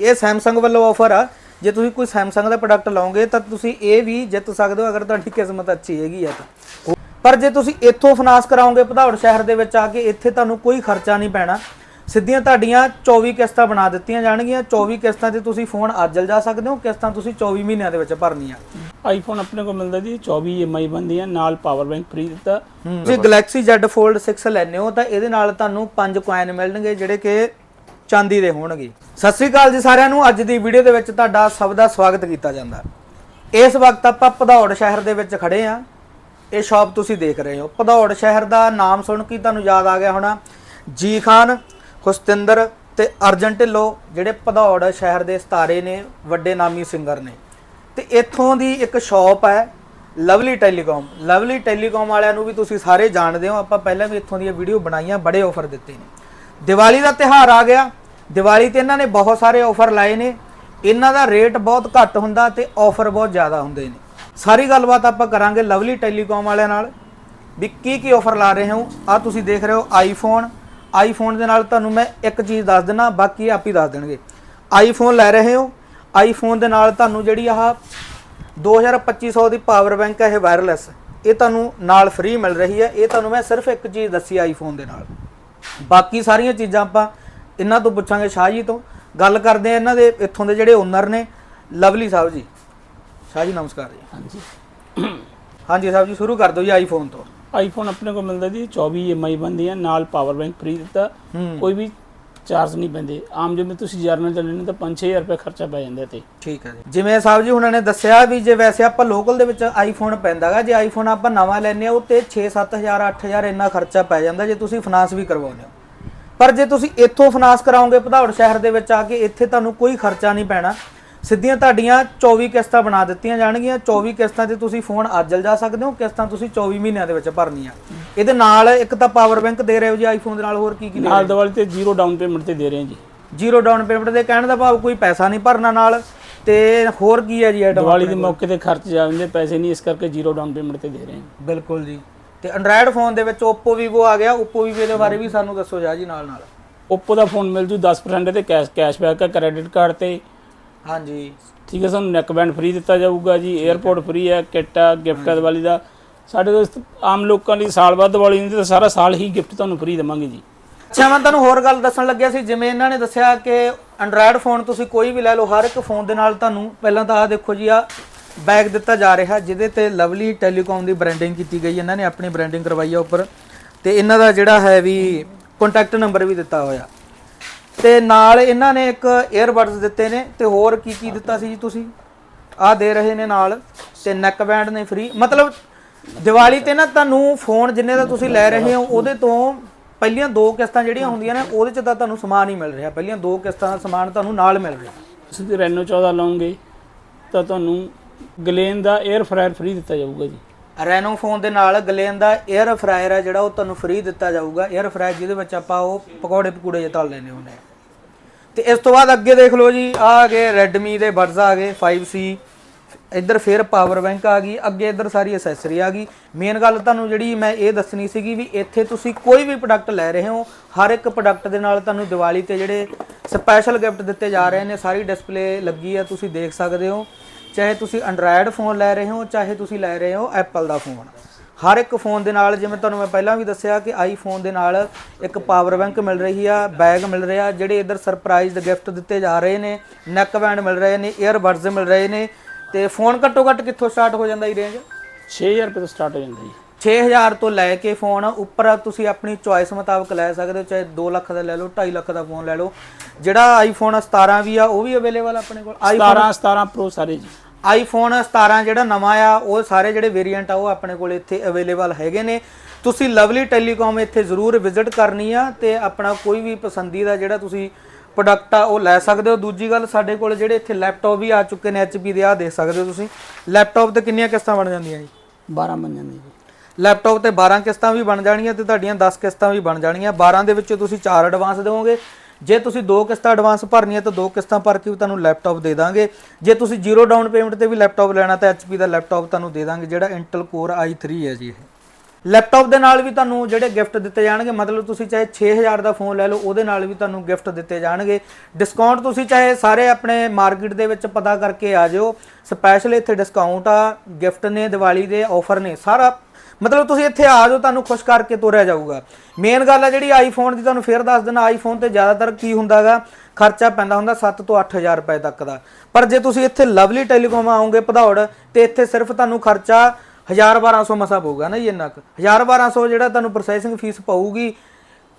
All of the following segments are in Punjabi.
ਇਹ Samsung ਵੱਲੋਂ ਆਫਰ ਆ। ਜੇ ਤੁਸੀਂ ਕੋਈ Samsung ਦਾ ਪ੍ਰੋਡਕਟ ਲਓਗੇ ਤਾਂ ਤੁਸੀਂ ਇਹ ਵੀ ਜਿੱਤ ਸਕਦੇ ਹੋ ਅਗਰ ਤੁਹਾਡੀ ਕਿਸਮਤ ਅੱਛੀ ਹੈਗੀ ਆ ਤਾਂ। ਪਰ ਜੇ ਤੁਸੀਂ ਇੱਥੋਂ ਫਾਈਨਾਂਸ ਕਰਾਓਗੇ ਭਦੌੜ ਸ਼ਹਿਰ ਦੇ ਵਿੱਚ ਆ ਕੇ ਇੱਥੇ ਤੁਹਾਨੂੰ ਕੋਈ ਖਰਚਾ ਨਹੀਂ ਪੈਣਾ। ਸਿੱਧੀਆਂ ਤੁਹਾਡੀਆਂ 24 ਕਿਸ਼ਤਾਂ ਬਣਾ ਦਿੱਤੀਆਂ ਜਾਣਗੀਆਂ। 24 ਕਿਸ਼ਤਾਂ ਤੇ ਤੁਸੀਂ ਫੋਨ ਅੱਜ ਲਿਜਾ ਸਕਦੇ ਹੋ। ਕਿਸ਼ਤਾਂ ਤੁਸੀਂ 24 ਮਹੀਨਿਆਂ ਦੇ ਵਿੱਚ ਭਰਨੀਆਂ। ਆਈਫੋਨ ਆਪਣੇ ਕੋਲ ਮਿਲਦਾ ਜੀ 24 EMI ਬੰਦੀ ਹੈ ਨਾਲ ਪਾਵਰ ਬੈਂਕ ਫ੍ਰੀ ਦਿੱਤਾ। ਤੁਸੀਂ Galaxy Z Fold 6 ਲੈਨੇ ਹੋ ਤਾਂ ਇਹਦੇ ਨਾਲ ਤੁਹਾਨੂੰ ਪੰਜ ਕੋਇਨ ਮਿਲਣਗੇ ਜਿਹੜੇ ਕਿ ਚਾਂਦੀ ਦੇ ਹੋਣਗੇ। ਸਤਿ ਸ੍ਰੀ ਅਕਾਲ ਜੀ ਸਾਰਿਆਂ ਨੂੰ। ਅੱਜ ਦੀ ਵੀਡੀਓ ਦੇ ਵਿੱਚ ਤੁਹਾਡਾ ਸਭ ਦਾ ਸਵਾਗਤ ਕੀਤਾ ਜਾਂਦਾ। ਇਸ ਵਕਤ ਆਪਾਂ ਭਦੌੜ ਸ਼ਹਿਰ ਦੇ ਵਿੱਚ ਖੜੇ ਆ। ਇਹ ਸ਼ਾਪ ਤੁਸੀਂ ਦੇਖ ਰਹੇ ਹੋ। ਭਦੌੜ ਸ਼ਹਿਰ ਦਾ ਨਾਮ ਸੁਣ ਕੇ ਤੁਹਾਨੂੰ ਯਾਦ ਆ ਗਿਆ ਹੋਣਾ। ਜੀ ਖਾਨ ਹੁਸਤਿੰਦਰ ਤੇ ਅਰਜਨ ਢਿੱਲੋਂ, ਜਿਹੜੇ ਭਦੌੜ ਸ਼ਹਿਰ ਦੇ ਸਤਾਰੇ ਨੇ, ਵੱਡੇ ਨਾਮੀ ਸਿੰਗਰ ਨੇ। ਤੇ ਇੱਥੋਂ ਦੀ ਇੱਕ ਸ਼ਾਪ ਹੈ, ਲਵਲੀ ਟੈਲੀਕਾਮ। ਲਵਲੀ ਟੈਲੀਕਾਮ ਵਾਲਿਆਂ ਨੂੰ ਵੀ ਤੁਸੀਂ ਸਾਰੇ ਜਾਣਦੇ ਹੋ। ਆਪਾਂ ਪਹਿਲਾਂ ਵੀ ਇੱਥੋਂ ਦੀਆਂ ਵੀਡੀਓ ਬਣਾਈਆਂ, ਬੜੇ ਆਫਰ ਦਿੱਤੇ ਨੇ। ਦੀਵਾਲੀ ਦਾ ਤਿਹਾਰ ਆ ਗਿਆ। ਦੀਵਾਲੀ ਤੇ ਇਹਨਾਂ ਨੇ ਬਹੁਤ ਸਾਰੇ ਆਫਰ ਲਾਏ ਨੇ। ਇਹਨਾਂ ਦਾ ਰੇਟ ਬਹੁਤ ਘੱਟ ਹੁੰਦਾ ਤੇ ਆਫਰ ਬਹੁਤ ਜ਼ਿਆਦਾ ਹੁੰਦੇ ਨੇ। ਸਾਰੀ ਗੱਲਬਾਤ ਆਪਾਂ ਕਰਾਂਗੇ ਲਵਲੀ ਟੈਲੀਕਾਮ ਵਾਲਿਆਂ ਨਾਲ ਵੀ ਕੀ ਕੀ ਆਫਰ ਲਾ ਰਹੇ ਹੋ। ਆ ਤੁਸੀਂ ਦੇਖ ਰਹੇ ਹੋ ਆਈਫੋਨ ਆਈਫੋਨ ਦੇ ਨਾਲ ਤੁਹਾਨੂੰ ਮੈਂ ਇੱਕ ਚੀਜ਼ ਦੱਸ ਦਿੰਨਾ, ਬਾਕੀ ਆਪ ਹੀ ਦੱਸ ਦੇਣਗੇ। ਆਈਫੋਨ ਲੈ ਰਹੇ ਹੋ। ਆਈਫੋਨ ਦੇ ਨਾਲ ਤੁਹਾਨੂੰ ਜਿਹੜੀ ਆਹ 2250 ਦੀ ਪਾਵਰ ਬੈਂਕ ਹੈ ਇਹ ਵਾਇਰਲੈਸ ਇਹ ਤੁਹਾਨੂੰ ਨਾਲ ਫ੍ਰੀ ਮਿਲ ਰਹੀ ਹੈ ਇਹ ਤੁਹਾਨੂੰ ਮੈਂ ਸਿਰਫ ਇੱਕ ਚੀਜ਼ ਦੱਸੀ ਆਈਫੋਨ ਦੇ ਨਾਲ। ਬਾਕੀ ਸਾਰੀਆਂ ਚੀਜ਼ਾਂ ਆਪਾਂ ਇਹਨਾਂ ਤੋਂ ਪੁੱਛਾਂਗੇ ਸ਼ਾਹ ਜੀ ਤੋਂ। ਗੱਲ ਕਰਦੇ ਆ ਇਹਨਾਂ ਦੇ ਇੱਥੋਂ ਦੇ ਜਿਹੜੇ ਓਨਰ ਨੇ ਲਵਲੀ ਸਾਹਿਬ ਜੀ। ਸ਼ਾਹ ਜੀ ਨਮਸਕਾਰ ਜੀ। ਹਾਂਜੀ। ਹਾਂਜੀ ਸਾਹਿਬ ਜੀ ਸ਼ੁਰੂ ਕਰ ਦਿਓ ਜੀ ਆਈਫੋਨ ਤੋਂ। ਆਈਫੋਨ ਆਪਣੇ ਕੋਲ ਮਿਲਦਾ ਜੀ 24 EMI ਬੰਦੀ ਹੈ ਨਾਲ ਪਾਵਰ ਬੈਂਕ ਫ੍ਰੀ ਦਿੱਤਾ। ਕੋਈ ਵੀ ਚਾਰਜ ਨਹੀਂ ਪੈਂਦੇ। ਆਮ ਜਿਵੇਂ ਤੁਸੀਂ ਜਰਨਲ ਚੱਲਣੇ ਨੇ ਤਾਂ 5-6000 ਰੁਪਏ ਖਰਚਾ ਪੈ ਜਾਂਦਾ ਤੇ ਠੀਕ ਹੈ ਜੀ। ਜਿਵੇਂ ਸਾਹਿਬ ਜੀ ਹੁਣਾਂ ਨੇ ਦੱਸਿਆ ਵੀ ਜੇ ਵੈਸੇ ਆਪਾਂ ਲੋਕਲ ਦੇ ਵਿੱਚ ਆਈਫੋਨ ਪੈਂਦਾਗਾ, ਜੇ ਆਈਫੋਨ ਆਪਾਂ ਨਵਾਂ ਲੈਨੇ ਆ ਉਹ ਤੇ 6-7000 8000 ਇੰਨਾ ਖਰਚਾ ਪੈ ਜਾਂਦਾ ਜੇ ਤੁਸੀਂ ਫਾਈਨਾਂਸ ਵੀ ਕਰਵਾਉਂਦੇ ਹੋ। ਪਰ ਜੇ ਤੁਸੀਂ ਇੱਥੋਂ ਫਾਈਨਾਂਸ ਕਰਾਓਗੇ ਭਦੌੜ ਸ਼ਹਿਰ ਦੇ ਵਿੱਚ ਆ ਕੇ, ਇੱਥੇ ਤੁਹਾਨੂੰ ਕੋਈ ਖਰਚਾ ਨਹੀਂ ਪੈਣਾ। ਸਿੱਧੀਆਂ ਤੁਹਾਡੀਆਂ 24 ਕਿਸ਼ਤਾਂ ਬਣਾ ਦਿੱਤੀਆਂ ਜਾਣਗੀਆਂ। 24 ਕਿਸ਼ਤਾਂ ਤੇ ਤੁਸੀਂ ਫੋਨ ਅੱਜ ਲਿਜਾ ਸਕਦੇ ਹੋ। ਕਿਸ਼ਤਾਂ ਤੁਸੀਂ 24 ਮਹੀਨਿਆਂ ਦੇ ਵਿੱਚ ਭਰਨੀਆਂ। ਇਹਦੇ ਨਾਲ ਇੱਕ ਤਾਂ ਪਾਵਰ ਬੈਂਕ ਦੇ ਰਹੇ ਹੋ ਜੀ ਆਈਫੋਨ ਦੇ ਨਾਲ ਹੋਰ ਕੀ ਕੀ ਦੇ ਨਾਲ ਦੀਵਾਲੀ ਤੇ ਜ਼ੀਰੋ ਡਾਊਨ ਪੇਮੈਂਟ ਤੇ ਦੇ ਰਹੇ ਹਾਂ ਜੀ। ਜ਼ੀਰੋ ਡਾਊਨ ਪੇਮੈਂਟ ਦੇ ਕਹਿਣ ਦਾ ਭਾਵ ਕੋਈ ਪੈਸਾ ਨਹੀਂ ਭਰਨਾ ਨਾਲ। ਤੇ ਹੋਰ ਕੀ ਹੈ ਜੀ ਐਡ ਦੀਵਾਲੀ ਦੇ ਮੌਕੇ ਤੇ ਖਰਚ ਜਾਂਦੇ ਪੈਸੇ ਨਹੀਂ ਇਸ ਕਰਕੇ ਜ਼ੀਰੋ ਡਾਊਨ ਪੇਮੈਂਟ ਤੇ ਦੇ ਰਹੇ ਹਾਂ। ਬਿਲਕੁਲ ਜੀ। ਤੇ ਐਂਡਰਾਇਡ ਫੋਨ ਦੇ ਵਿੱਚ Oppo Vivo ਆ ਗਿਆ। Oppo Vivo ਦੇ ਬਾਰੇ ਵੀ ਸਾਨੂੰ ਦੱਸੋ ਜਾ ਜੀ ਨਾਲ ਨਾਲ Oppo ਦਾ ਫੋਨ ਮਿਲ ਜੂ 10% ਤੇ ਕੈਸ਼ ਕੈਸ਼ਬੈਕ ਹੈ ਕ੍ਰੈਡਿਟ ਕਾਰਡ ਤੇ। ਹਾਂਜੀ। ਠੀਕ ਹੈ ਸਾਨੂੰ ਨੈਕ ਬੈਂਡ ਫ੍ਰੀ ਦਿੱਤਾ ਜਾਊਗਾ ਜੀ 에어ਪੋਰਟ ਫ੍ਰੀ ਹੈ ਕਿੱਟ ਆ ਗਿਫਟ ਹੈ ਦੀਵਾਲੀ ਦਾ। ਸਾਡੇ ਦੋਸਤ ਆਮ ਲੋਕਾਂ ਲਈ ਸਾਲ ਬਾਅਦ ਦੀਵਾਲੀ ਹੁੰਦੀ ਤਾਂ ਸਾਰਾ ਸਾਲ ਹੀ ਗਿਫਟ ਤੁਹਾਨੂੰ ਫ੍ਰੀ ਦੇਵਾਂਗੇ ਜੀ। ਅੱਛਾ ਮੈਂ ਤੁਹਾਨੂੰ ਹੋਰ ਗੱਲ ਦੱਸਣ ਲੱਗਿਆ ਸੀ ਜਿਵੇਂ ਇਹਨਾਂ ਨੇ ਦੱਸਿਆ ਕਿ ਐਂਡਰਾਇਡ ਫੋਨ ਤੁਸੀਂ ਕੋਈ ਵੀ ਲੈ ਲਓ ਹਰ ਇੱਕ ਫੋਨ ਦੇ ਨਾਲ ਤੁਹਾਨੂੰ ਪਹਿਲਾਂ ਤਾਂ ਆਹ ਦੇਖੋ ਜੀ ਆ ਬੈਗ ਦਿੱਤਾ ਜਾ ਰਿਹਾ ਜਿਹਦੇ ਤੇ ਲਵਲੀ ਟੈਲੀਕਾਮ ਦੀ ਬ੍ਰਾਂਡਿੰਗ ਕੀਤੀ ਗਈ ਇਹਨਾਂ ਨੇ ਆਪਣੀ ਬ੍ਰਾਂਡਿੰਗ ਕਰਵਾਈ ਆ ਉੱਪਰ। ਤੇ ਇਹਨਾਂ ਦਾ ਜਿਹੜਾ ਹੈ ਵੀ ਕੰਟੈਕਟ ਨੰਬਰ ਵੀ ਦਿੱਤਾ ਹੋਇਆ। ਤੇ ਨਾਲ ਇਹਨਾਂ ਨੇ ਇੱਕ 에ਅਰਬਡਸ ਦਿੱਤੇ ਨੇ ਤੇ ਹੋਰ ਕੀ ਕੀ ਦਿੱਤਾ ਸੀ ਜੀ ਤੁਸੀਂ? ਆਹ ਦੇ ਰਹੇ ਨੇ ਨਾਲ ਤੇ ਨੈਕ ਬੈਂਡ ਨੇ ਫ੍ਰੀ ਮਤਲਬ ਦੀਵਾਲੀ ਤੇ ਨਾ ਤੁਹਾਨੂੰ ਫੋਨ ਜਿੰਨੇ ਦਾ ਤੁਸੀਂ ਲੈ ਰਹੇ ਹੋ ਉਹਦੇ ਤੋਂ ਪਹਿਲੀਆਂ ਦੋ ਕਿਸ਼ਤਾਂ ਜਿਹੜੀਆਂ ਹੁੰਦੀਆਂ ਨੇ ਉਹਦੇ ਚ ਤਾਂ ਤੁਹਾਨੂੰ ਸਮਾਨ ਹੀ ਮਿਲ ਰਿਹਾ। ਪਹਿਲੀਆਂ ਦੋ ਕਿਸ਼ਤਾਂ ਦਾ ਸਮਾਨ ਤੁਹਾਨੂੰ ਨਾਲ ਮਿਲ ਰਿਹਾ। ਤੁਸੀਂ ਰੈਨੋ 14 ਲਓਗੇ ਤਾਂ ਤੁਹਾਨੂੰ ਗਲੇਨ ਦਾ 에ਅਰ ਫਰਾਇਰ ਫ੍ਰੀ ਦਿੱਤਾ ਜਾਊਗਾ ਜੀ। ਰੈਨੋ ਫੋਨ ਦੇ ਨਾਲ ਗਲੇਨ ਦਾ 에ਅਰ ਫਰਾਇਰ ਹੈ ਜਿਹੜਾ ਉਹ ਤੁਹਾਨੂੰ ਫ੍ਰੀ ਦਿੱਤਾ ਜਾਊਗਾ। 에ਅਰ ਫਰਾਇਰ ਜਿਹਦੇ ਵਿੱਚ ਆਪਾਂ ਉਹ ਪਕੌੜੇ ਪਕੂੜੇ ਜੇ ਤਲ ਲੈਨੇ ਹੁੰਦੇ ਤੇ ਇਸ ਤੋਂ ਬਾਅਦ ਅੱਗੇ ਦੇਖ ਲਓ ਜੀ ਆਹ ਆ ਗਏ Redmi ਦੇ ਬਡਸ ਆ ਗਏ 5C ਇੱਧਰ ਫਿਰ ਪਾਵਰ ਬੈਂਕ ਆ ਗਈ, ਅੱਗੇ ਇੱਧਰ ਸਾਰੀ ਐਸੈਸਰੀ ਆ ਗਈ। ਮੇਨ ਗੱਲ ਤੁਹਾਨੂੰ ਜਿਹੜੀ ਮੈਂ ਇਹ ਦੱਸਣੀ ਸੀਗੀ ਵੀ ਇੱਥੇ ਤੁਸੀਂ ਕੋਈ ਵੀ ਪ੍ਰੋਡਕਟ ਲੈ ਰਹੇ ਹੋ, ਹਰ ਇੱਕ ਪ੍ਰੋਡਕਟ ਦੇ ਨਾਲ ਤੁਹਾਨੂੰ ਦੀਵਾਲੀ ਤੇ ਜਿਹੜੇ ਸਪੈਸ਼ਲ ਗਿਫਟ ਦਿੱਤੇ ਜਾ ਰਹੇ ਨੇ, ਸਾਰੀ ਡਿਸਪਲੇ ਲੱਗੀ ਆ, ਤੁਸੀਂ ਦੇਖ ਸਕਦੇ ਹੋ। ਚਾਹੇ ਤੁਸੀਂ ਐਂਡਰਾਇਡ ਫੋਨ ਲੈ ਰਹੇ ਹੋ, ਚਾਹੇ ਤੁਸੀਂ ਲੈ ਰਹੇ ਹੋ ਐਪਲ ਦਾ ਫੋਨ ਹਰ ਇੱਕ ਫੋਨ ਦੇ ਨਾਲ ਜਿਵੇਂ ਤੁਹਾਨੂੰ ਮੈਂ ਪਹਿਲਾਂ ਵੀ ਦੱਸਿਆ ਕਿ ਆਈਫੋਨ ਦੇ ਨਾਲ ਇੱਕ ਪਾਵਰ ਬੈਂਕ ਮਿਲ ਰਹੀ ਆ ਬੈਗ ਮਿਲ ਰਿਹਾ ਜਿਹੜੇ ਇਧਰ ਸਰਪ੍ਰਾਈਜ਼ ਗਿਫਟ ਦਿੱਤੇ ਜਾ ਰਹੇ ਨੇ ਨੈਕ ਬੈਂਡ ਮਿਲ ਰਹੇ ਨੇ ਈਅਰਬਡਸ ਮਿਲ ਰਹੇ ਨੇ ਤੇ ਫੋਨ ਘੱਟੋ ਘੱਟ ਕਿੱਥੋਂ ਸਟਾਰਟ ਹੋ ਜਾਂਦਾ ਇਹ ਰੇਂਜ 6000 ਰੁਪਏ ਤੋਂ ਸਟਾਰਟ ਹੋ ਜਾਂਦਾ ਜੀ। 6000 ਤੋਂ ਲੈ ਕੇ ਫੋਨ ਉੱਪਰ ਤੁਸੀਂ ਆਪਣੀ ਚੁਆਇਸ ਮੁਤਾਬਕ ਲੈ ਸਕਦੇ ਹੋ ਚਾਹੇ 2 ਲੱਖ ਦਾ ਲੈ ਲਓ 2.5 ਲੱਖ ਦਾ ਫੋਨ ਲੈ ਲਓ। ਜਿਹੜਾ ਆਈਫੋਨ 17 ਵੀ ਆ ਉਹ ਵੀ ਅਵੇਲੇਬਲ ਆਪਣੇ ਕੋਲ? 17 17 ਪ੍ਰੋ ਸਾਰੇ ਜੀ। ਆਈਫੋਨ 17 ਜਿਹੜਾ ਨਵਾਂ ਆ ਉਹ ਸਾਰੇ ਜਿਹੜੇ ਵੇਰੀਐਂਟ ਆ ਉਹ ਆਪਣੇ ਕੋਲ ਇੱਥੇ ਅਵੇਲੇਬਲ ਹੈਗੇ ਨੇ। ਤੁਸੀਂ ਲਵਲੀ ਟੈਲੀਕਾਮ ਇੱਥੇ ਜ਼ਰੂਰ ਵਿਜ਼ਿਟ ਕਰਨੀ ਆ ਤੇ ਆਪਣਾ ਕੋਈ ਵੀ ਪਸੰਦੀਦਾ ਜਿਹੜਾ ਤੁਸੀਂ ਪ੍ਰੋਡਕਟ ਆ ਉਹ ਲੈ ਸਕਦੇ ਹੋ। ਦੂਜੀ ਗੱਲ ਸਾਡੇ ਕੋਲ ਜਿਹੜੇ ਇੱਥੇ ਲੈਪਟਾਪ ਵੀ ਆ ਚੁੱਕੇ ਨੇ HP ਦੇ ਆ ਦੇਖ ਸਕਦੇ ਹੋ ਤੁਸੀਂ। ਲੈਪਟਾਪ ਤੇ ਕਿੰਨੀਆਂ ਕਿਸ਼ਤਾਂ ਬਣ ਜਾਂਦੀਆਂ ਜੀ? 12 ਮੰਨ ਜਾਂਦੇ ਜੀ। ਲੈਪਟਾਪ ਤੇ 12 ਕਿਸ਼ਤਾਂ ਵੀ ਬਣ ਜਾਣਗੀਆਂ ਤੇ ਤੁਹਾਡੀਆਂ 10 ਕਿਸ਼ਤਾਂ ਵੀ ਬਣ ਜਾਣਗੀਆਂ 12 ਦੇ ਵਿੱਚੋਂ ਤੁਸੀਂ 4 ਐਡਵਾਂਸ ਦਿਓਗੇ ਜੇ ਤੁਸੀਂ ਦੋ ਕਿਸ਼ਤਾਂ ਐਡਵਾਂਸ ਭਰਨੀਆਂ ਤਾਂ ਦੋ ਕਿਸ਼ਤਾਂ ਭਰ ਕੇ ਵੀ ਤੁਹਾਨੂੰ ਲੈਪਟਾਪ ਦੇ ਦਾਂਗੇ। ਜੇ ਤੁਸੀਂ ਜ਼ੀਰੋ ਡਾਊਨ ਪੇਮੈਂਟ ਤੇ ਵੀ ਲੈਪਟਾਪ ਲੈਣਾ ਤਾਂ HP ਦਾ ਲੈਪਟਾਪ ਤੁਹਾਨੂੰ ਦੇ ਦਾਂਗੇ, ਜਿਹੜਾ Intel Core i3 ਹੈ ਜੀ ਇਹ। ਲੈਪਟਾਪ ਦੇ ਨਾਲ ਵੀ ਤੁਹਾਨੂੰ ਜਿਹੜੇ ਗਿਫਟ ਦਿੱਤੇ ਜਾਣਗੇ, ਮਤਲਬ ਤੁਸੀਂ ਚਾਹੇ 6000 ਦਾ ਫੋਨ ਲੈ ਲਓ, ਉਹਦੇ ਨਾਲ ਵੀ ਤੁਹਾਨੂੰ ਗਿਫਟ ਦਿੱਤੇ ਜਾਣਗੇ। ਡਿਸਕਾਊਂਟ ਤੁਸੀਂ ਚਾਹੇ ਸਾਰੇ ਆਪਣੇ ਮਾਰਕੀਟ ਦੇ ਵਿੱਚ ਪਤਾ ਕਰਕੇ ਆ ਜਿਓ। ਸਪੈਸ਼ਲ ਇੱਥੇ ਡਿਸਕਾਊਂਟ ਆ ਗਿਫਟ ਨੇ, ਦੀਵਾਲੀ ਦੇ ਆਫਰ ਨੇ, ਸਾਰਾ ਮਤਲਬ ਤੁਸੀਂ ਇੱਥੇ ਆ ਜਾਓ, ਤੁਹਾਨੂੰ ਖੁਸ਼ ਕਰਕੇ ਤੋਰਿਆ ਜਾਊਗਾ। ਮੇਨ ਗੱਲ ਆ ਜਿਹੜੀ ਆਈਫੋਨ ਦੀ ਤੁਹਾਨੂੰ ਫੇਰ ਦੱਸ ਦਿੰਦਾ ਆਈਫੋਨ ਤੇ ਜ਼ਿਆਦਾਤਰ ਕੀ ਹੁੰਦਾਗਾ? ਖਰਚਾ ਪੈਂਦਾ ਹੁੰਦਾ 7 ਤੋਂ 8000 ਰੁਪਏ ਤੱਕ ਦਾ। ਪਰ ਜੇ ਤੁਸੀਂ ਇੱਥੇ ਲਵਲੀ ਟੈਲੀਕਾਮ ਆਉਂਗੇ ਭਦੌੜ, ਤੇ ਇੱਥੇ ਸਿਰਫ ਤੁਹਾਨੂੰ ਖਰਚਾ 1000 1200 ਮਸਾ ਪਊਗਾ ਨਾ ਜੀ ਇੰਨਾ ਕੁ। 1000 1200 ਜਿਹੜਾ ਤੁਹਾਨੂੰ ਪ੍ਰੋਸੈਸਿੰਗ ਫੀਸ ਪਊਗੀ,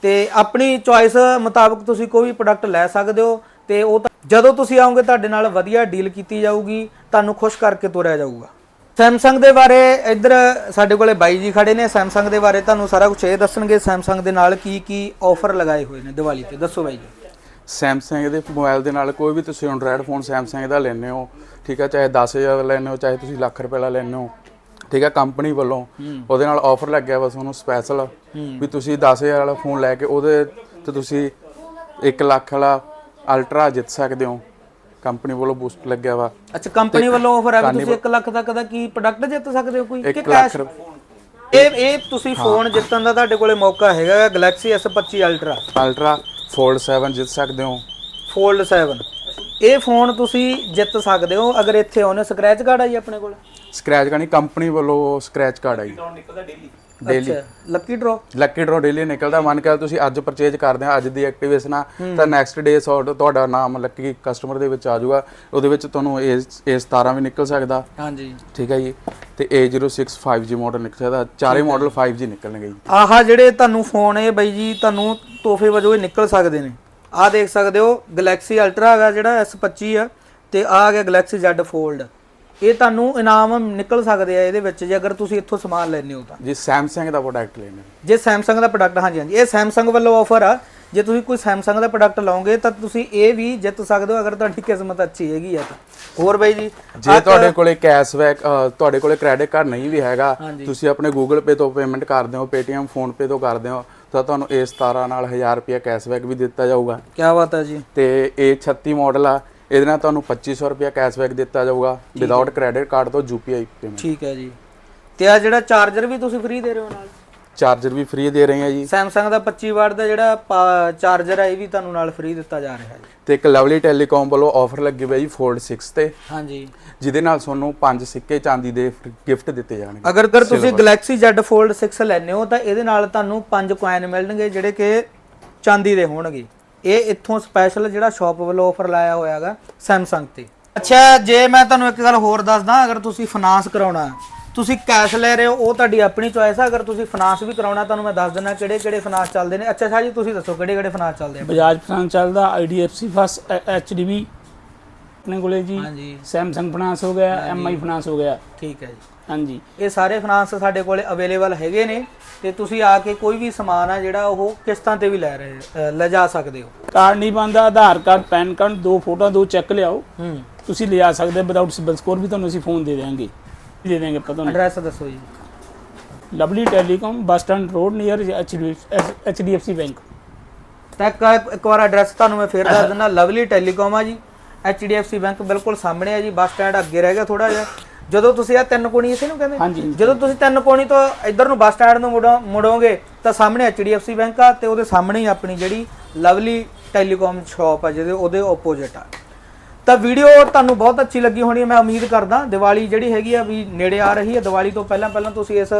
ਤੇ ਆਪਣੀ ਚੁਆਇਸ ਮੁਤਾਬਕ ਤੁਸੀਂ ਕੋਈ ਵੀ ਪ੍ਰੋਡਕਟ ਲੈ ਸਕਦੇ ਹੋ, ਤੇ ਉਹ ਤਾਂ ਜਦੋਂ ਤੁਸੀਂ ਆਓਗੇ, ਤੁਹਾਡੇ ਨਾਲ ਵਧੀਆ ਡੀਲ ਕੀਤੀ ਜਾਊਗੀ, ਤੁਹਾਨੂੰ ਖੁਸ਼ ਕਰਕੇ ਤੋਰਿਆ ਜਾਊਗਾ। ਸੈਮਸੰਗ ਦੇ ਬਾਰੇ ਇੱਧਰ ਸਾਡੇ ਕੋਲੇ ਬਾਈ ਜੀ ਖੜੇ ਨੇ। ਸੈਮਸੰਗ ਦੇ ਬਾਰੇ ਤੁਹਾਨੂੰ ਸਾਰਾ ਕੁਝ ਇਹ ਦੱਸਣਗੇ ਸੈਮਸੰਗ ਦੇ ਨਾਲ ਕੀ ਕੀ ਆਫਰ ਲਗਾਏ ਹੋਏ ਨੇ ਦੀਵਾਲੀ ਤੇ। ਦੱਸੋ ਬਾਈ ਜੀ। ਸੈਮਸੰਗ ਦੇ ਮੋਬਾਈਲ ਦੇ ਨਾਲ ਕੋਈ ਵੀ ਤੁਸੀਂ ਐਂਡਰਾਇਡ ਫੋਨ ਸੈਮਸੰਗ ਦਾ ਲੈਣੇ ਹੋ ਠੀਕ ਹੈ ਚਾਹੇ 10000 ਦਾ ਲੈਣੇ ਹੋ ਚਾਹੇ ਤੁਸੀਂ ਲੱਖ ਰੁਪਏ ਦਾ ਲੈਣੇ ਹੋ ਠੀਕ ਹੈ ਕੰਪਨੀ ਵੱਲੋਂ ਉਹਦੇ ਨਾਲ ਆਫਰ ਲੱਗਿਆ ਵਾ ਤੁਹਾਨੂੰ ਸਪੈਸ਼ਲ ਵੀ ਤੁਸੀਂ 10000 ਵਾਲਾ ਫੋਨ ਲੈ ਕੇ ਉਹਦੇ ਤੇ ਤੁਸੀਂ 1 ਲੱਖ ਵਾਲਾ ਅਲਟਰਾ ਜਿੱਤ ਸਕਦੇ ਹੋ। ਕੰਪਨੀ ਵੱਲੋਂ ਬੂਸਟ ਲੱਗਿਆ ਵਾ। ਅੱਛਾ ਕੰਪਨੀ ਵੱਲੋਂ ਆਫਰ ਹੈ ਵੀ ਤੁਸੀਂ 1 ਲੱਖ ਤੱਕ ਦਾ ਕੀ ਪ੍ਰੋਡਕਟ ਜਿੱਤ ਸਕਦੇ ਹੋ ਕੋਈ? ਕਿ 1 ਲੱਖ ਕੈਸ਼ ਰੁਪਏ ਇਹ ਇਹ ਤੁਸੀਂ ਫੋਨ ਜਿੱਤਣ ਦਾ ਤੁਹਾਡੇ ਕੋਲੇ ਮੌਕਾ ਹੈਗਾ Galaxy S25 Ultra ultra fold 7 ਜਿੱਤ ਸਕਦੇ ਹੋ। Fold 7 ਇਹ ਫੋਨ ਤੁਸੀਂ ਜਿੱਤ ਸਕਦੇ ਹੋ ਅਗਰ ਇੱਥੇ ਆਉਣੇ ਸਕ੍ਰੈਚ ਕਾਰਡ ਆ ਜੀ ਆਪਣੇ ਕੋਲ। ਸਕ੍ਰੈਚ ਕਾਰਡ ਕੰਪਨੀ ਵੱਲੋਂ ਸਕ੍ਰੈਚ ਕਾਰਡ ਆਈ। ਡੇਲੀ ਅੱਛਾ lucky draw lucky draw daily ਨਿਕਲਦਾ। ਮੰਨ ਕੇ ਤੁਸੀਂ ਅੱਜ ਪਰਚੇਜ ਕਰਦੇ ਆ ਅੱਜ ਦੀ ਐਕਟੀਵੇਸ਼ਨ ਆ ਤਾਂ ਨੈਕਸਟ ਡੇ ਸੌਟ ਤੁਹਾਡਾ ਨਾਮ ਲੱਕੀ ਕਸਟਮਰ ਦੇ ਵਿੱਚ ਆ ਜਾਊਗਾ। ਉਹਦੇ ਵਿੱਚ ਤੁਹਾਨੂੰ ਏ ਏ 17 ਵੀ ਨਿਕਲ ਸਕਦਾ। ਹਾਂਜੀ। ਠੀਕ ਹੈ ਜੀ? ਤੇ A06 5G ਮਾਡਲ ਨਿਕਲ ਸਕਦਾ। ਚਾਰੇ ਮਾਡਲ 5G ਨਿਕਲਣਗੇ ਜੀ। ਆਹ ਜਿਹੜੇ ਤੁਹਾਨੂੰ ਫੋਨ ਇਹ ਬਾਈ ਜੀ ਤੁਹਾਨੂੰ ਤੋਹਫੇ ਵਜੋਂ ਇਹ ਨਿਕਲ ਸਕਦੇ ਨੇ। ਆਹ ਦੇਖ ਸਕਦੇ ਹੋ Galaxy Ultra ਹੈਗਾ ਜਿਹੜਾ S25 ਆ ਤੇ ਆਹ ਆ ਗਿਆ Galaxy Z Fold ਇਹ ਤੁਹਾਨੂੰ ਇਨਾਮ ਨਿਕਲ ਸਕਦੇ ਆ ਇਹਦੇ ਵਿੱਚ ਜੇ ਅਗਰ ਤੁਸੀਂ ਇੱਥੋਂ ਸਮਾਨ ਲੈਣੇ ਹੋ ਤਾਂ। ਜੀ Samsung ਦਾ ਪ੍ਰੋਡਕਟ ਲੈਣਾ ਜੇ Samsung ਦਾ ਪ੍ਰੋਡਕਟ ਹਾਂਜੀ ਹਾਂਜੀ। ਇਹ Samsung ਵੱਲੋਂ ਆਫਰ ਆ। ਜੇ ਤੁਸੀਂ ਕੋਈ Samsung ਦਾ ਪ੍ਰੋਡਕਟ ਲਓਗੇ ਤਾਂ ਤੁਸੀਂ ਇਹ ਵੀ ਜਿੱਤ ਸਕਦੇ ਹੋ ਅਗਰ ਤੁਹਾਡੀ ਕਿਸਮਤ ਅੱਛੀ ਹੈਗੀ ਆ ਤਾਂ। ਹੋਰ ਬਾਈ ਜੀ ਜੇ ਤੁਹਾਡੇ ਕੋਲੇ ਕੈਸ਼ਬੈਕ ਤੁਹਾਡੇ ਕੋਲੇ ਕ੍ਰੈਡਿਟ ਕਾਰਡ ਨਹੀਂ ਵੀ ਹੈਗਾ ਤੁਸੀਂ ਆਪਣੇ Google Pay ਤੋਂ ਪੇਮੈਂਟ ਕਰਦੇ ਹੋ Paytm PhonePe ਤੋਂ ਕਰਦੇ ਹੋ ਤਾਂ ਤੁਹਾਨੂੰ A17 ਨਾਲ 1000 ਰੁਪਏ ਕੈਸ਼ਬੈਕ ਵੀ ਦਿੱਤਾ ਜਾਊਗਾ। ਕੀ ਬਾਤ ਹੈ ਜੀ। ਤੇ A36 ਮਾਡਲ ਆ। ਇਹਦੇ ਨਾਲ ਤੁਹਾਨੂੰ 2500 ਰੁਪਏ ਕੈਸ਼ਬੈਕ ਦਿੱਤਾ ਜਾਊਗਾ ਵਿਦਆਊਟ ਕ੍ਰੈਡਿਟ ਕਾਰਡ ਤੋਂ UPI ਪੇਮੈਂਟ ਠੀਕ ਹੈ ਜੀ। ਤੇ ਆ ਜਿਹੜਾ ਚਾਰਜਰ ਵੀ ਤੁਸੀਂ ਫ੍ਰੀ ਦੇ ਰਹੇ ਹੋ ਨਾਲ? ਚਾਰਜਰ ਵੀ ਫ੍ਰੀ ਦੇ ਰਹੇ ਆ ਜੀ। Samsung ਦਾ 25 ਵਾਟ ਦਾ ਜਿਹੜਾ ਚਾਰਜਰ ਹੈ ਇਹ ਵੀ ਤੁਹਾਨੂੰ ਨਾਲ ਫ੍ਰੀ ਦਿੱਤਾ ਜਾ ਰਿਹਾ ਹੈ ਤੇ ਇੱਕ ਲਵਲੀ ਟੈਲੀਕਾਮ ਵੱਲੋਂ ਆਫਰ ਲੱਗੀ ਹੋਈ ਜੀ Fold 6 ਤੇ। ਹਾਂਜੀ। ਜਿਹਦੇ ਨਾਲ ਤੁਹਾਨੂੰ ਪੰਜ ਸਿੱਕੇ ਚਾਂਦੀ ਦੇ ਗਿਫਟ ਦਿੱਤੇ ਜਾਣਗੇ। ਅਗਰ ਕਰ ਤੁਸੀਂ Galaxy Z Fold 6 ਲੈਣੇ ਹੋ ਤਾਂ ਇਹਦੇ ਨਾਲ ਤੁਹਾਨੂੰ ਪੰਜ ਕੁਆਇਨ ਮਿਲਣਗੇ ਜਿਹੜੇ ਕਿ ਚਾਂਦੀ ਦੇ ਹੋਣਗੇ। ਇਹ ਇੱਥੋਂ ਸਪੈਸ਼ਲ ਜਿਹੜਾ ਸ਼ਾਪ ਵੱਲੋਂ ਆਫਰ ਲਾਇਆ ਹੋਇਆ ਹੈਗਾ Samsung ਤੇ। ਅੱਛਾ ਜੇ ਮੈਂ ਤੁਹਾਨੂੰ ਇੱਕ ਗੱਲ ਹੋਰ ਦੱਸਦਾ ਅਗਰ ਤੁਸੀਂ ਫਾਈਨਾਂਸ ਕਰਾਉਣਾ ਤੁਸੀਂ ਕੈਸ਼ ਲੈ ਰਹੇ ਹੋ ਉਹ ਤੁਹਾਡੀ ਆਪਣੀ ਚੋਇਸ ਹੈ ਅਗਰ ਤੁਸੀਂ ਫਾਈਨਾਂਸ ਵੀ ਕਰਾਉਣਾ ਤੁਹਾਨੂੰ ਮੈਂ ਦੱਸ ਦਿੰਦਾ ਕਿਹੜੇ ਕਿਹੜੇ ਫਾਈਨਾਂਸ ਚੱਲਦੇ ਨੇ। ਅੱਛਾ ਸ਼ਾਹ ਜੀ ਤੁਸੀਂ ਦੱਸੋ ਕਿਹੜੇ ਕਿਹੜੇ ਫਾਈਨਾਂਸ ਚੱਲਦੇ ਆ? ਬਜਾਜ ਫਾਈਨਾਂਸ ਚੱਲਦਾ IDFC ਫਸਟ HDB ਆਪਣੇ ਕੋਲੇ ਜੀ ਹਾਂਜੀ। ਸੈਮਸੰਗ ਫਾਈਨਾਂਸ ਹੋ ਗਿਆ MI ਫਾਈਨਾਂਸ ਹੋ ਗਿਆ। ਠੀਕ ਹੈ ਜੀ। ਹਾਂਜੀ। ਇਹ ਸਾਰੇ ਫਾਈਨਾਂਸ ਸਾਡੇ ਕੋਲੇ ਅਵੇਲੇਬਲ ਹੈਗੇ ਨੇ ਤੇ ਤੁਸੀਂ ਆ ਕੇ ਕੋਈ ਵੀ ਸਮਾਨ ਆ ਜਿਹੜਾ ਉਹ ਕਿਸ਼ਤਾਂ ਤੇ ਵੀ ਲੈ ਰਹੇ ਲੈ ਜਾ ਸਕਦੇ ਹੋ। ਕਾਰਡ ਨਹੀਂ ਬੰਦਾ ਆਧਾਰ ਕਾਰਡ ਪੈਨ ਕਾਰਡ ਦੋ ਫੋਟੋਆਂ ਦੋ ਚੈੱਕ ਲਿਆਓ। ਹੂੰ। ਤੁਸੀਂ ਲਿਆ ਸਕਦੇ ਵਿਦਆਊਟ ਸਿਬਲ ਸਕੋਰ ਵੀ ਤੁਹਾਨੂੰ ਅਸੀਂ ਫੋਨ ਦੇ ਦੇਵਾਂਗੇ ਦੇ ਦੇਵਾਂਗੇ ਪਤਾ ਤੁਹਾਨੂੰ। ਐਡਰੈਸ ਦੱਸੋ ਜੀ। Lovely telecom bus stand road near HDFC bank ਤਾਂ ਇੱਕ ਵਾਰ ਐਡਰੈਸ ਤੁਹਾਨੂੰ ਮੈਂ ਫੇਰ ਦੱਸ ਦਿੰਦਾ। ਲਵਲੀ ਟੈਲੀਕਾਮ ਆ ਜੀ। HDFC ਬੈਂਕ ਬਿਲਕੁਲ ਸਾਹਮਣੇ ਆ ਜੀ ਬੱਸ ਸਟੈਂਡ ਅੱਗੇ ਰਹਿ ਗਿਆ ਥੋੜਾ ਜਿਹਾ। ਜਦੋਂ ਤੁਸੀਂ ਆ ਤਿੰਨ ਕੋਣੀ ਇਸੇ ਨੂੰ ਕਹਿੰਦੇ ਜਦੋਂ ਤੁਸੀਂ ਤਿੰਨ ਕੋਣੀ ਤੋਂ ਇੱਧਰ ਨੂੰ ਬੱਸ ਸਟੈਂਡ ਨੂੰ ਮੁੜੋ ਮੁੜੋਗੇ ਤਾਂ ਸਾਹਮਣੇ HDFC ਬੈਂਕ ਆ ਤੇ ਉਹਦੇ ਸਾਹਮਣੇ ਹੀ ਆਪਣੀ ਜਿਹੜੀ ਲਵਲੀ ਟੈਲੀਕਾਮ ਸ਼ਾਪ ਆ ਜਿਹਦੇ ਉਹਦੇ ਆਪੋਜ਼ਿਟ ਆ। ਤਾਂ ਵੀਡੀਓ ਤੁਹਾਨੂੰ ਬਹੁਤ ਅੱਛੀ ਲੱਗੀ ਹੋਣੀ ਮੈਂ ਉਮੀਦ ਕਰਦਾ ਦੀਵਾਲੀ ਜਿਹੜੀ ਹੈਗੀ ਆ ਵੀ ਨੇੜੇ ਆ ਰਹੀ ਹੈ ਦੀਵਾਲੀ ਤੋਂ ਪਹਿਲਾਂ ਪਹਿਲਾਂ ਤੁਸੀਂ ਇਸ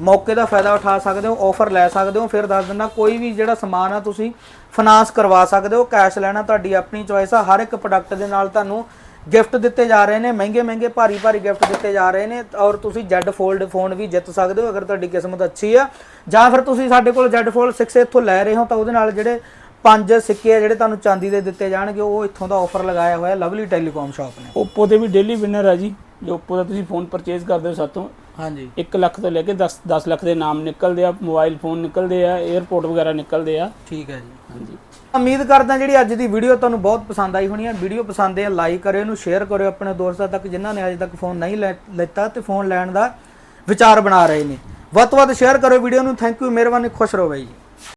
ਮੌਕੇ ਦਾ ਫਾਇਦਾ ਉਠਾ ਸਕਦੇ ਹੋ ਆਫਰ ਲੈ ਸਕਦੇ ਹੋ, ਫਿਰ ਦੱਸ ਦਿੰਦਾ ਕੋਈ ਵੀ ਜਿਹੜਾ ਸਮਾਨ ਆ ਤੁਸੀਂ ਫਾਈਨਾਂਸ ਕਰਵਾ ਸਕਦੇ ਹੋ ਕੈਸ਼ ਲੈਣਾ ਤੁਹਾਡੀ ਆਪਣੀ ਚੋਇਸ ਆ, ਹਰ ਇੱਕ ਪ੍ਰੋਡਕਟ ਦੇ ਨਾਲ ਤੁਹਾਨੂੰ ਗਿਫਟ ਦਿੱਤੇ ਜਾ ਰਹੇ ਨੇ, ਮਹਿੰਗੇ ਮਹਿੰਗੇ ਭਾਰੀ ਭਾਰੀ ਗਿਫਟ ਦਿੱਤੇ ਜਾ ਰਹੇ ਨੇ ਔਰ ਤੁਸੀਂ Z Fold ਫੋਨ ਵੀ ਜਿੱਤ ਸਕਦੇ ਹੋ ਅਗਰ ਤੁਹਾਡੀ ਕਿਸਮਤ ਅੱਛੀ ਆ। ਜਾਂ ਫਿਰ ਤੁਸੀਂ ਸਾਡੇ ਕੋਲ Z Fold 6 ਇੱਥੋਂ ਲੈ ਰਹੇ ਹੋ ਤਾਂ ਉਹਦੇ ਨਾਲ ਜਿਹੜੇ ਪੰਜ ਸਿੱਕੇ ਆ ਜਿਹੜੇ ਤੁਹਾਨੂੰ ਚਾਂਦੀ ਦੇ ਦਿੱਤੇ ਜਾਣਗੇ, ਉਹ ਇੱਥੋਂ ਦਾ ਆਫਰ ਲਗਾਇਆ ਹੋਇਆ, ਲਵਲੀ ਟੈਲੀਕਾਮ ਸ਼ਾਪ ਨੇ। Oppo ਦੇ ਵੀ ਡੇਲੀ ਵਿਨਰ ਆ ਜੀ, ਜੋ Oppo ਦਾ ਤੁਸੀਂ ਫੋਨ ਪਰਚੇਜ਼ ਕਰਦੇ ਹੋ ਸਾਤੋਂ ਹਾਂਜੀ। 1 ਲੱਖ ਤੋਂ ਲੈ ਕੇ 10 10 ਲੱਖ ਦੇ ਨਾਮ ਨਿਕਲਦੇ ਆ ਮੋਬਾਈਲ ਫੋਨ ਨਿਕਲਦੇ ਆ 에어ਪੋਰਟ ਵਗੈਰਾ ਨਿਕਲਦੇ ਆ। ਠੀਕ ਹੈ ਜੀ। ਹਾਂਜੀ। ਉਮੀਦ ਕਰਦਾ ਜਿਹੜੀ ਅੱਜ ਦੀ ਵੀਡੀਓ ਤੁਹਾਨੂੰ ਬਹੁਤ ਪਸੰਦ ਆਈ ਹੋਣੀ ਹੈ ਵੀਡੀਓ ਪਸੰਦ ਹੈ ਲਾਈਕ ਕਰਿਓ ਇਹਨੂੰ ਸ਼ੇਅਰ ਕਰਿਓ ਆਪਣੇ ਦੋਸਤਾਂ ਤੱਕ ਜਿਨ੍ਹਾਂ ਨੇ ਅਜੇ ਤੱਕ ਫੋਨ ਨਹੀਂ ਲਿੱਤਾ ਤੇ ਫੋਨ ਲੈਣ ਦਾ ਵਿਚਾਰ ਬਣਾ ਰਹੇ ਨੇ। ਵੱਧ ਤੋਂ ਵੱਧ ਸ਼ੇਅਰ ਕਰੋ ਵੀਡੀਓ ਨੂੰ। ਥੈਂਕ ਯੂ ਮਿਹਰਬਾਨੀ ਖੁਸ਼ ਰਹੋ ਬਾਈ ਜੀ।